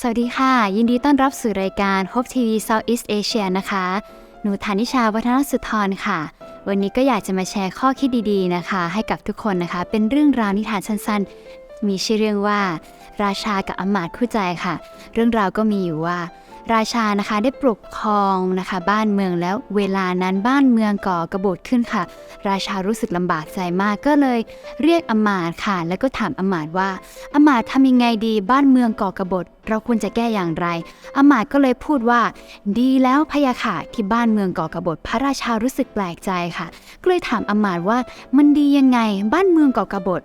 สวัสดีค่ะ ยินดีต้อนรับสู่รายการ Hope TV Southeast Asia นะคะ หนูธานิชาวัฒนสุธรค่ะ วันนี้ก็อยากจะมาแชร์ข้อคิดดีๆนะคะ ให้กับทุกคนนะคะ เป็นเรื่องราวนิทานสั้นๆ มีชื่อเรื่องว่า ราชากับอมาตย์คู่ใจค่ะ เรื่องราวก็มีอยู่ว่า ราชานะคะได้ปกครองนะคะบ้านเมืองแล้วเวลานั้นบ้านเมืองก่อกระบฏขึ้นค่ะ ราชารู้สึกลำบากใจมากก็เลยเรียกอมาตค่ะ แล้วก็ถามอมาตว่าอมาตทำยังไงดีบ้านเมืองก่อกระบฏเราควรจะแก้อย่างไรอมาตก็เลยพูดว่า ดีแล้วพยะค่ะที่บ้านเมืองก่อกระบฏพระราชารู้สึกแปลกใจค่ะก็เลยถามอมาตว่ามันดียังไงบ้านเมืองก่อกระบฏ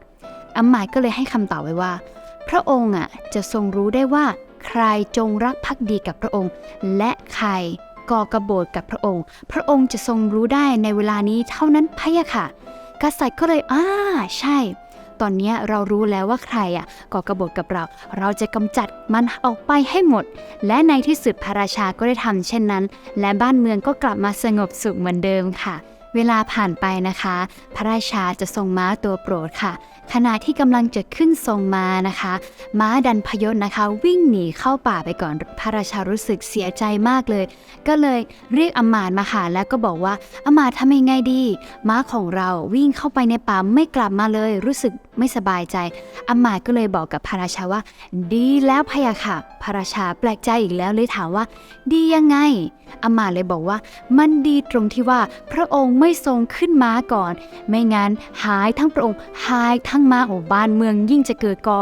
อมาตก็เลยให้คำตอบไว้ว่า พระองค์อะจะทรงรู้ได้ว่า ใครจงรักภักดีกับพระองค์ และใครก่อกระโบฏกับพระองค์ พระองค์จะทรงรู้ได้ในเวลานี้เท่านั้นพะยะค่ะ กษัตริย์ก็เลยอ้าใช่ ตอนนี้เรารู้แล้วว่าใครอะก่อกระบฏกับเรา เราจะกำจัดมันออกไปให้หมด และในที่สุดพระราชาก็ได้ทำเช่นนั้น และบ้านเมืองก็กลับมาสงบสุขเหมือนเดิมค่ะ เวลาผ่านไปนะคะ พระราชาจะทรงม้าตัวโปรดค่ะ ขณะที่กำลังจะขึ้นทรงม้านะคะ ม้าดันพยศนะคะ วิ่งหนีเข้าป่าไปก่อนพระราชารู้สึกเสียใจมากเลย ก็เลยเรียกอมาตย์มาหาแล้วก็บอกว่าอมาตย์ทำยังไงดี ม้าของเราวิ่งเข้าไปในป่าไม่กลับมาเลย รู้สึกไม่สบายใจอมาตย์ก็เลยบอกกับพระราชาว่า ดีแล้วพะยะค่ะ พระราชาแปลกใจอีกแล้วเลยถามว่า ดียังไงอมาตย์เลยบอกว่า มันดีตรงที่ว่าพระองค์ไม่ทรงขึ้นม้าก่อน ไม่งั้นหายทั้งพระองค์หายทั้งม้าโอ้บ้านเมืองยิ่งจะเกิดก่อ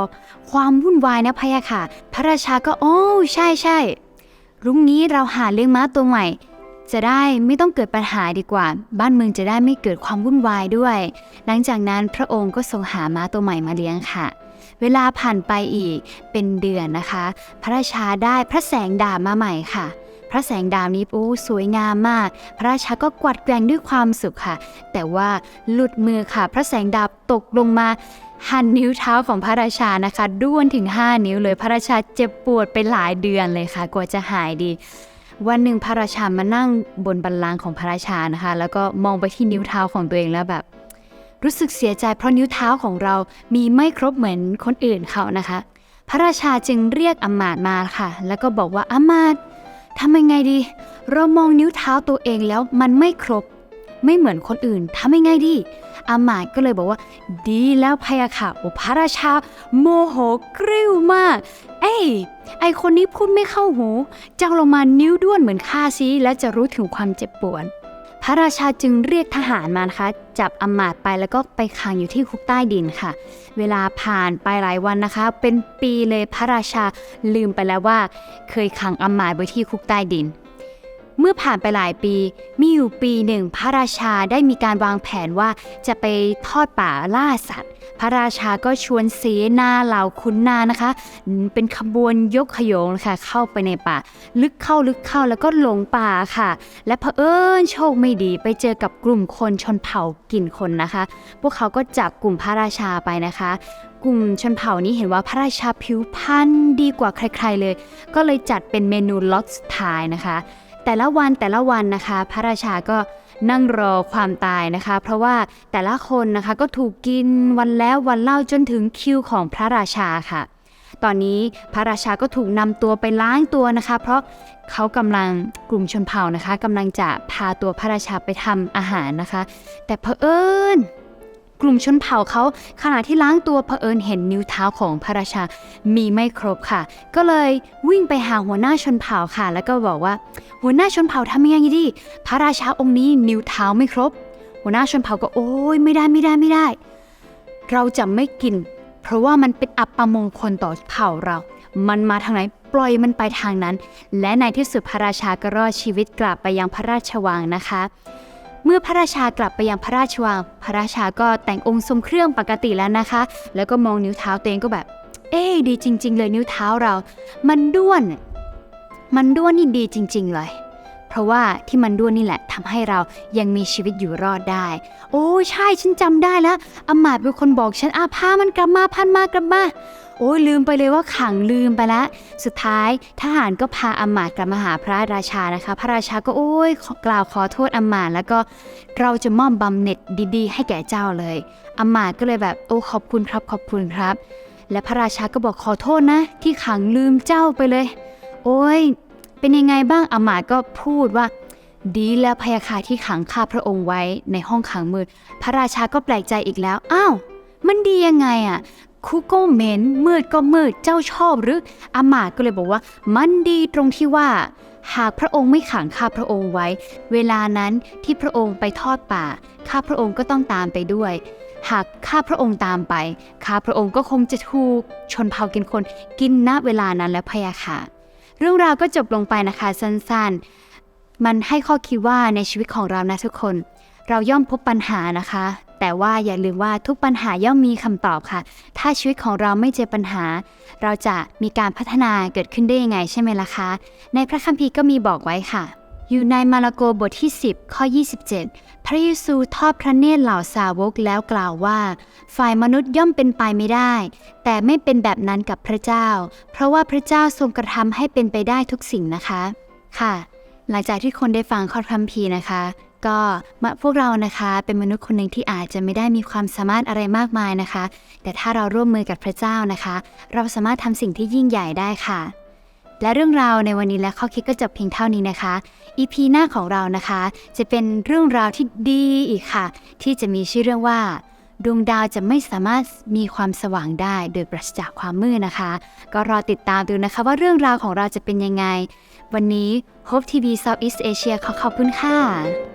ความวุ่นวายนะพะยะค่ะ พระราชาก็โอ้ใช่ใช่รุ่งนี้เราหาเลี้ยงม้าตัวใหม่ จะได้ไม่ต้องเกิดปัญหาดีกว่า บ้านเมืองจะได้ไม่เกิดความวุ่นวายด้วย หลังจากนั้นพระองค์ก็ทรงหาม้าตัวใหม่มาเลี้ยงค่ะเวลาผ่านไปอีกเป็นเดือนนะคะ พระราชาได้พระแสงดาบมาใหม่ค่ะ พระแสงดาบนี้โอ้สวยงามมาก พระราชาก็กวัดแกว่งด้วยความสุขค่ะ แต่ว่าหลุดมือค่ะ พระแสงดาบตกลงมาหั่นนิ้วเท้าของพระราชานะคะ ด้วนถึง 5 นิ้วเลยพระราชาเจ็บปวดไปหลายเดือนเลยค่ะ กว่าจะหายดีวันหนึ่งพระราชามานั่งบนบัลลังก์ของพระราชานะคะ แล้วก็มองไปที่นิ้วเท้าของตัวเองแล้วแบบ รู้สึกเสียใจเพราะนิ้วเท้าของเรามีไม่ครบเหมือนคนอื่นเขานะคะ พระราชาจึงเรียกอมาตมาค่ะ แล้วก็บอกว่าอมาตย ทำยังไงดี เรามองนิ้วเท้าตัวเองแล้วมันไม่ครบ ไม่เหมือนคนอื่นทำยังไงดี อามาตย์ก็เลยบอกว่า ดีแล้วพยาค่ะโอพระราชา โมโหกริ้วมาก เอ้ยไอคนนี้พูดไม่เข้าหู เจ้าลงมานิ้วด้วนเหมือนข้าซีและจะรู้ถึงความเจ็บปวด ระราชาจึงเรียกทหารมานะคะ จับอำมาตย์ไปแล้วก็ไปขังอยู่ที่คุกใต้ดินค่ะ เวลาผ่านไปหลายวันนะคะ เป็นปีเลยพระราชาลืมไปแล้วว่า เคยขังอำมาตย์ไว้ที่คุกใต้ดิน เมื่อผ่านไปหลายปี มีอยู่ปีหนึ่ง พระราชาได้มีการวางแผนว่าจะไปทอดป่าล่าสัตว์ พระราชาก็ชวนเสนาเหล่าขุนนางนะคะ เป็นขบวนยกขยงนะคะเข้าไปในป่า ลึกเข้าลึกเข้าแล้วก็หลงป่าค่ะ และเผอิญโชคไม่ดีไปเจอกับกลุ่มคนชนเผ่ากินคนนะคะ พวกเขาก็จับกลุ่มพระราชาไปนะคะกลุ่มชนเผ่านี้เห็นว่าพระราชาผิวพรรณดีกว่าใครๆเลย ก็เลยจัดเป็นเมนูล็อตสุดท้ายนะคะ แต่ละวันแต่ละวันนะคะ พระราชาก็นั่งรอความตายนะคะ เพราะว่าแต่ละคนนะคะก็ถูกกินวันแล้ววันเล่าจนถึงคิวของพระราชาค่ะ ตอนนี้พระราชาก็ถูกนำตัวไปล้างตัวนะคะ เพราะเขากำลังกลุ่มชนเผ่านะคะกำลังจะพาตัวพระราชาไปทำอาหารนะคะ แต่เผอิญ กลุ่มชนเผ่าเขาขณะที่ล้างตัวเผอิญเห็นนิ้วเท้าของพระราชา มีไม่ครบค่ะ ก็เลยวิ่งไปหาหัวหน้าชนเผ่าค่ะ แล้วก็บอกว่า หัวหน้าชนเผ่าทำยังไงดี พระราชาองค์นี้นิ้วเท้าไม่ครบ หัวหน้าชนเผ่าก็โอ้ยไม่ได้ไม่ได้ไม่ได้ เราจะไม่กิน เพราะว่ามันเป็นอัปมงคลต่อเผ่าเรา มันมาทางไหนปล่อยมันไปทางนั้น และในที่สุดพระราชาก็รอดชีวิตกลับไปยังพระราชวังนะคะ เมื่อพระราชากลับไปยังพระราชวัง พระราชาก็แต่งองค์ทรงเครื่องปกติแล้วนะคะ แล้วก็มองนิ้วเท้าตัวเองก็แบบ เอ๊ดีจริง ๆ เลยนิ้วเท้าเรา มันด้วน มันด้วนนี่ดีจริง ๆ เลย เพราะว่าที่มันด้วนนี่แหละทำให้เรายังมีชีวิตอยู่รอดได้ โอ้ใช่ฉันจำได้แล้วอำมาตย์เป็นคนบอกฉันอาพามันกลับมาพันมากลับมาโอ้ยลืมไปเลยว่าขังลืมไปล้วสุดท้ายทหารก็พาอำมาตย์กลับมาหาพระราชานะคะ พระราชาก็โอ้ยกล่าวขอโทษอำมาตย์แล้วก็เราจะมอบบำเหน็จดีๆ ให้แก่เจ้าเลยอำมาตย์ก็เลยแบบโอ้ขอบคุณครับขอบคุณครับ และพระราชาก็บอกขอโทษนะ ที่ขังลืมเจ้าไปเลย โอ้ย เป็นยังไงบ้างอามาตย์ก็พูดว่า ดีแล้วพยาค่ะที่ขังข้าพระองค์ไว้ในห้องขังมืด พระราชาก็แปลกใจอีกแล้ว อ้าว มันดียังไงอะ คุกก็เหม็นมืดก็มืดเจ้าชอบหรืออามาตย์ก็เลยบอกว่า มันดีตรงที่ว่า หากพระองค์ไม่ขังข้าพระองค์ไว้ เวลานั้นที่พระองค์ไปทอดป่า ข้าพระองค์ก็ต้องตามไปด้วย หากข้าพระองค์ตามไป ข้าพระองค์ก็คงจะถูกชนเผ่ากินคนกินณเวลานั้นและพยาค่ะ เรื่องราวก็จบลงไปนะคะสั้นๆ มันให้ข้อคิดว่าในชีวิตของเรานะทุกคน เราย่อมพบปัญหานะคะ แต่ว่าอย่าลืมว่าทุกปัญหาย่อมมีคำตอบค่ะ ถ้าชีวิตของเราไม่เจอปัญหา เราจะมีการพัฒนาเกิดขึ้นได้ยังไงใช่ไหมล่ะคะ ในพระคัมภีร์ก็มีบอกไว้ค่ะ อยู่ในมาระโกบทที่ 10 ข้อ 27 พระเยซูทอดพระเนตรเหล่าสาวกแล้วกล่าวว่า ฝ่ายมนุษย์ย่อมเป็นไปไม่ได้ แต่ไม่เป็นแบบนั้นกับพระเจ้า เพราะว่าพระเจ้าทรงกระทำให้เป็นไปได้ทุกสิ่งนะคะ ค่ะ หลังจากที่คนได้ฟังข้อคัมภีร์นะคะ ก็มาพวกเรานะคะเป็นมนุษย์คนหนึ่งที่อาจจะไม่ได้มีความสามารถอะไรมากมายนะคะ แต่ถ้าเราร่วมมือกับพระเจ้านะคะ เราสามารถทำสิ่งที่ยิ่งใหญ่ได้ค่ะ และเรื่องราวในวันนี้และข้อคิดก็จบเพียงเท่านี้นะคะ EP หน้าของเรานะคะ จะเป็นเรื่องราวที่ดีอีกค่ะ ที่จะมีชื่อเรื่องว่าดวงดาวจะไม่สามารถมีความสว่างได้ โดยปราศจากความมืดนะคะ ก็รอติดตามดูนะคะว่าเรื่องราวของเราจะเป็นยังไง วันนี้ Hope TV Southeast Asia ขอขอบคุณค่ะ